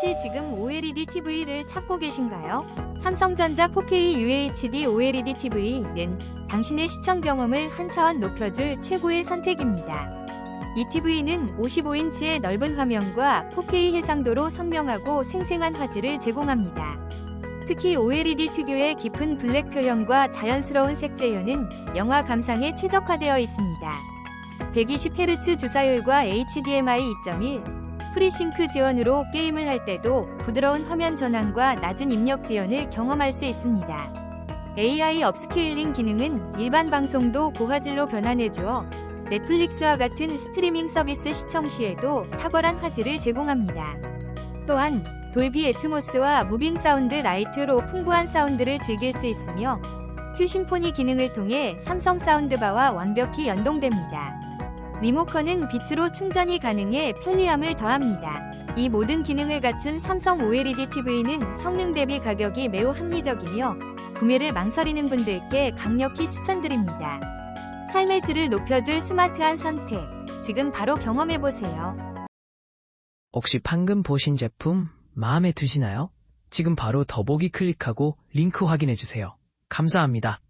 혹시 지금 OLED TV를 찾고 계신가요? 삼성전자 4K UHD OLED TV는 당신의 시청 경험을 한 차원 높여줄 최고의 선택입니다. 이 TV는 55인치의 넓은 화면과 4K 해상도로 선명하고 생생한 화질을 제공합니다. 특히 OLED 특유의 깊은 블랙 표현과 자연스러운 색 재현은 영화 감상에 최적화되어 있습니다. 120Hz 주사율과 HDMI 2.1, 프리싱크 지원으로 게임을 할 때도 부드러운 화면 전환과 낮은 입력 지연을 경험할 수 있습니다. AI 업스케일링 기능은 일반 방송도 고화질로 변환해주어 넷플릭스와 같은 스트리밍 서비스 시청 시에도 탁월한 화질을 제공합니다. 또한 돌비 애트모스와 무빙 사운드 라이트로 풍부한 사운드를 즐길 수 있으며 큐 심포니 기능을 통해 삼성 사운드바와 완벽히 연동됩니다. 리모컨은 빛으로 충전이 가능해 편리함을 더합니다. 이 모든 기능을 갖춘 삼성 OLED TV는 성능 대비 가격이 매우 합리적이며 구매를 망설이는 분들께 강력히 추천드립니다. 삶의 질을 높여줄 스마트한 선택. 지금 바로 경험해보세요. 혹시 방금 보신 제품 마음에 드시나요? 지금 바로 더보기 클릭하고 링크 확인해주세요. 감사합니다.